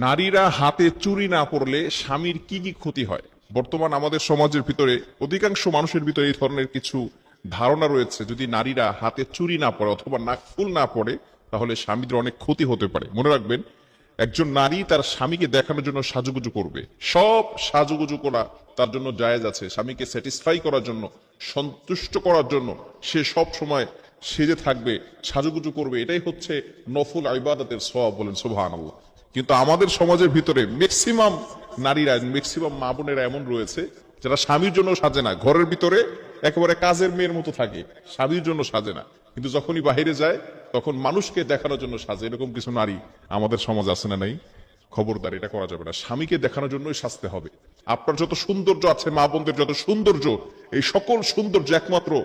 নারীরা হাতে চুরি না পড়লে স্বামীর কি কি ক্ষতি হয়? বর্তমান আমাদের সমাজের ভিতরে অধিকাংশ মানুষের ভিতরে এই ধরনের কিছু ধারণা রয়েছে। যদি নারীরা হাতে চুরি না পড়ে অথবা নাকফুল না পড়ে, তাহলে স্বামীদের অনেক ক্ষতি হতে পারে। মনে রাখবেন, একজন নারী তার স্বামীকে দেখানোর জন্য সাজুগুজু করবে। সব সাজুগুজু করা তার জন্য জায়েজ আছে। স্বামীকে স্যাটিসফাই করার জন্য, সন্তুষ্ট করার জন্য সে সব সময় সেজে থাকবে, সাজুগুজু করবে। এটাই হচ্ছে নফুল আইবাদতের সব বলেন সোভান আল্লাহ কিন্তু আমাদের সমাজের ভিতরে ম্যাক্সিমাম নারীরা ম্যাক্সিমাম মা বোনেরা এমন রয়েছে, যারা স্বামীর জন্য সাজে না। ঘরের ভিতরে একেবারে কাজের মেয়ের মতো থাকে, স্বামীর জন্য সাজে না। কিন্তু যখনই বাইরে যায়, তখন মানুষকে দেখানোর জন্য সাজে। এরকম কিছু নারী আমাদের সমাজ আছে না নাই? খবরদার, এটা করা যাবে না। স্বামীকে দেখানোর জন্যই সাজতে হবে। আপনার যত সৌন্দর্য আছে, মা বোনদের যত সৌন্দর্য, এই সকল সৌন্দর্য একমাত্র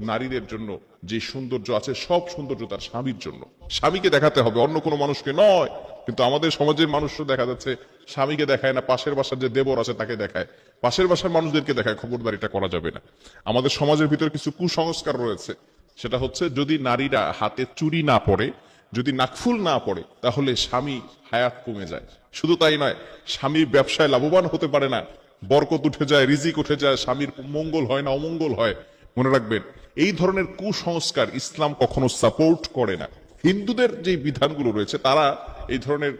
নারীদের জন্য। যে সৌন্দর্য আছে, সব সৌন্দর্য তার স্বামীর জন্য। স্বামীকে দেখাতে হবে, অন্য কোনো মানুষকে নয়। কিন্তু আমাদের সমাজের মানুষও দেখা যাচ্ছে, স্বামীকে দেখায় না, পাশের বাসার যে দেবর আছে তাকে দেখায়। পাশের বাসার মানুষদেরকে দেখায় খবরদার এটা করা যাবে না। আমাদের সমাজের ভিতরে কিছু কুসংস্কার রয়েছে। সেটা হচ্ছে, যদি নারীরা হাতে চুরি না পড়ে, যদি নাকফুল না পড়ে, তাহলে স্বামী হায়াত কমে যায়। শুধু তাই নয় স্বামী ব্যবসায় লাভবান হতে পারে না। বরকত উঠে যায়, রিজিক উঠে যায়, স্বামীর মঙ্গল হয় না, অমঙ্গল হয়। মনে রাখবেন, এই ধরনের কুসংস্কার ইসলাম কখনো সাপোর্ট করে না। হিন্দুদের যে বিধানগুলো রয়েছে, তারা এই ধরনের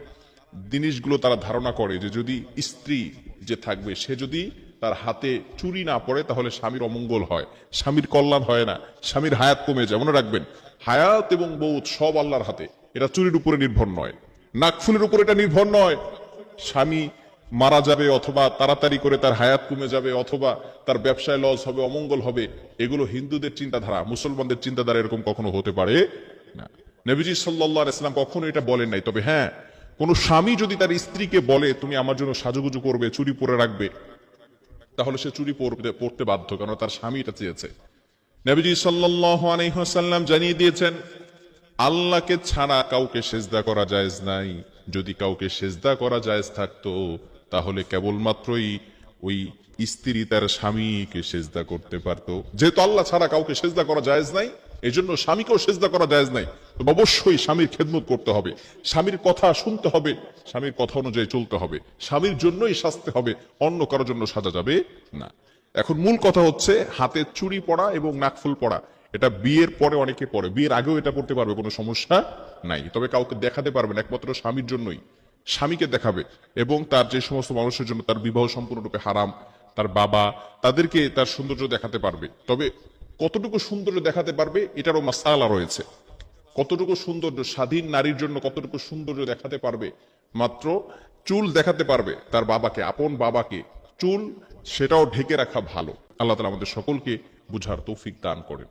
জিনিসগুলো তারা ধারণা করে যে যদি স্ত্রী যে থাকবে, সে যদি তার হাতে চুরি না পড়ে, তাহলে স্বামীর অমঙ্গল হয়, স্বামীর কল্যাণ হয় না, স্বামীর হায়াত কমে যায়। মনে রাখবেন, হায়াত এবং বৌদ সব আল্লাহর হাতে। এটা চুরির উপরে নির্ভর নয়, নাকফুলের উপর এটা নির্ভর নয়। স্বামী মারা যাবে অথবা তাড়াতাড়ি করে তার হায়াত কমে যাবে অথবা তার ব্যবসায় লস হবে, অমঙ্গল হবে, এগুলো হিন্দুদের চিন্তাধারা, মুসলমানদের চিন্তাধারা এরকম কখনো হতে পারে নবীজি সাল্লাহ ইসলাম কখনো এটা বলেন নাই। তবে হ্যাঁ কোন স্বামী যদি তার স্ত্রীকে বলে, তুমি আমার জন্য সাজুগুজু করবে, চুরি পরে রাখবে, তাহলে সে চুরি পড়তে বাধ্য কারণ তার স্বামী এটা চেয়েছে। নবীজি সাল্লাহ জানিয়ে দিয়েছেন, আল্লাহকে ছাড়া কাউকে সেজদা করা জায়েজ নাই। যদি কাউকে সেজদা করা জায়েজ থাকতো, তাহলে কেবলমাত্রই ওই স্ত্রী তার স্বামীকে সেজদা করতে পারতো। যেহেতু আল্লাহ ছাড়া কাউকে সেজদা করা জায়েজ নাই এই জন্য স্বামীকেও সেজদা করা জায়েজ নাই। অবশ্যই স্বামীর খেদমত করতে হবে। স্বামীর কথা শুনতে হবে, স্বামীর কথা অনুযায়ী চলতে হবে। স্বামীর জন্যই সাজতে হবে, অন্য কারোর জন্য সাজা যাবে না। এখন মূল কথা হচ্ছে হাতে চুরি পড়া এবং নাকফুল পড়া এটা বিয়ের পরে অনেকে পড়ে বিয়ের আগেও এটা করতে পারবে, কোনো সমস্যা নাই। তবে কাউকে দেখাতে পারবে না একমাত্র স্বামীর জন্যই। স্বামীকে দেখাবে এবং তার যে সমস্ত মানুষের জন্য তার বিবাহ সম্পূর্ণরূপে হারাম, তার বাবা, তাদেরকে তার সৌন্দর্য দেখাতে পারবে। তবে কতটুকু সৌন্দর্য দেখাতে পারবে, এটারও মাসালা রয়েছে। কতটুকু সৌন্দর্য, স্বাধীন নারীর জন্য কতটুকু সৌন্দর্য দেখাতে পারবে? মাত্র চুল দেখাতে পারবে তার বাবাকে, আপন বাবাকে। চুল সেটাও ঢেকে রাখা ভালো। আল্লাহ তালা আমাদের সকলকে বুঝার তৌফিক দান করেন।